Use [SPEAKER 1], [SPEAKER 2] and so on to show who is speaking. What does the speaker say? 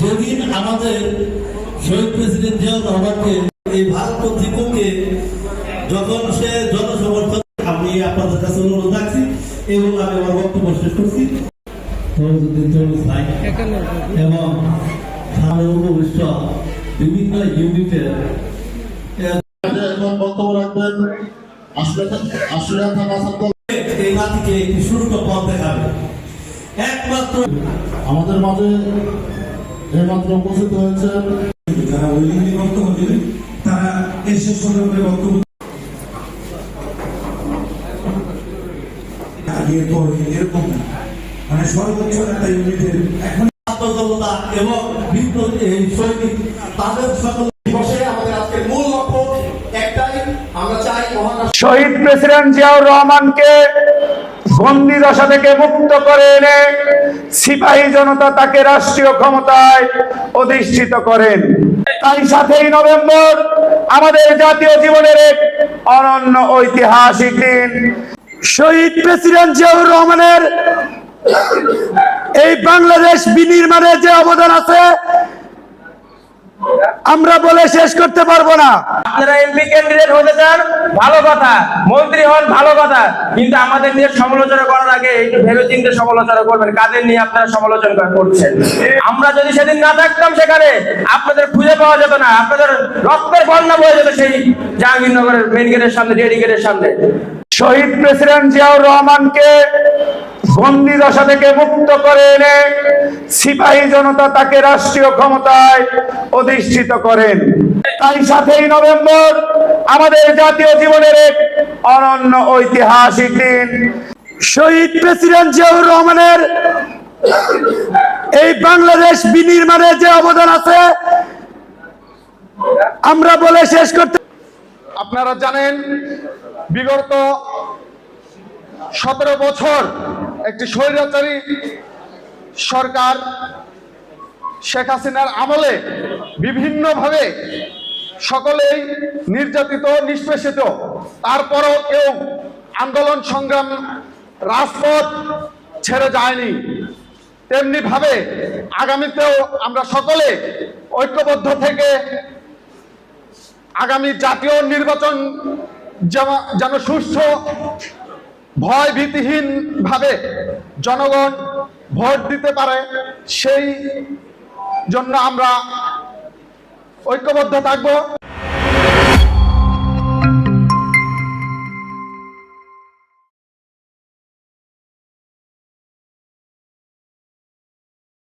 [SPEAKER 1] যেদিন আমাদের শহীদ প্রেসিডেন্ট জিয়াউর রহমানকে এই ভারতপন্থী কোকে যখন সে জনসমর্থন আমি আপনাদের কাছে অনুরোধ রাখছি এবং আমি আমার বক্তব্য শেষ করছি। এবং উপবিষ্ট বিভিন্ন ইউনিটের
[SPEAKER 2] এখন বক্তব্য রাখবেন আশুলিয়া
[SPEAKER 1] এই জাতিকে একটি সুস্থ পথ দেখাবে। একমাত্র
[SPEAKER 2] আমাদের মাঝে এইমাত্র উপস্থিত হয়েছেন
[SPEAKER 3] যারা ওই লিঙ্গে বক্তব্য দিলেন তারা এসে সংগ্রামের বক্তব্য আগের পরে এরকম মানে সর্বোচ্চ একটা ইউনিটের এখন
[SPEAKER 1] আত্মদলতা এবং এই সৈনিক তাদের সকল
[SPEAKER 4] দিবসে আমাদের আজকের মূল লক্ষ্য একটাই আমরা চাই মহাকাশ
[SPEAKER 5] শহীদ প্রেসিডেন্ট জিয়াউর রহমানকে বন্দি দশা থেকে মুক্ত করে এনে সিপাহী জনতা তাকে রাষ্ট্রীয় ক্ষমতায় অধিষ্ঠিত করেন। তাই সাথেই নভেম্বর আমাদের জাতীয় জীবনের এক অনন্য ঐতিহাসিক দিন। শহীদ প্রেসিডেন্ট জিয়াউর রহমানের এই বাংলাদেশ বিনির্মাণে যে অবদান আছে আমরা বলে শেষ করতে পারব না।
[SPEAKER 6] আপনারা এমপি ক্যান্ডিডেট হতে চান ভালো কথা। মন্ত্রী হন ভালো কথা। কিন্তু আমাদের নিয়ে সমালোচনা করার আগে একটু ভেবে চিন্তে সমালোচনা করবেন কাদের নিয়ে আপনারা সমালোচনা করছেন? আমরা যদি সেদিন না থাকতাম সেখানে আপনাদের খুঁজে পাওয়া যেত না। আপনাদের রক্তের বন্যা বয়ে যেত সেই জাহাঙ্গীরনগরের মেন গেটের সামনে ডেডি গেটের সামনে।
[SPEAKER 5] শহীদ প্রেসিডেন্ট জিয়াউর রহমানকে বন্দি দশা থেকে মুক্ত করে এনে সিপাহী জনতা তাকে রাষ্ট্রীয় ক্ষমতায় অধিষ্ঠিত করেন। তাই সাথেই নভেম্বর আমাদের জাতীয় জীবনের এক অনন্য ঐতিহাসিক দিন। শহীদ প্রেসিডেন্ট জিয়াউর রহমানের এই বাংলাদেশ বিনির্মাণে যে অবদান আছে, আমরা বলে শেষ করতে
[SPEAKER 7] আপনারা জানেন, বিগত সতেরো বছর একটি স্বৈরাচারী সরকার শেখ হাসিনার আমলে বিভিন্নভাবে সকলেই নির্যাতিত, নিষ্পেষিত। তারপরও কেউ আন্দোলন, সংগ্রাম, রাজপথ ছেড়ে যায়নি। তেমনি ভাবে আগামীতেও আমরা সকলে ঐক্যবদ্ধ থেকে আগামী জাতীয় নির্বাচন যেন- সুষ্ঠু ভয় ভীতিহীন ভাবে জনগণ ভোট দিতে পারে সেই জন্য আমরা ঐক্যবদ্ধ থাকব।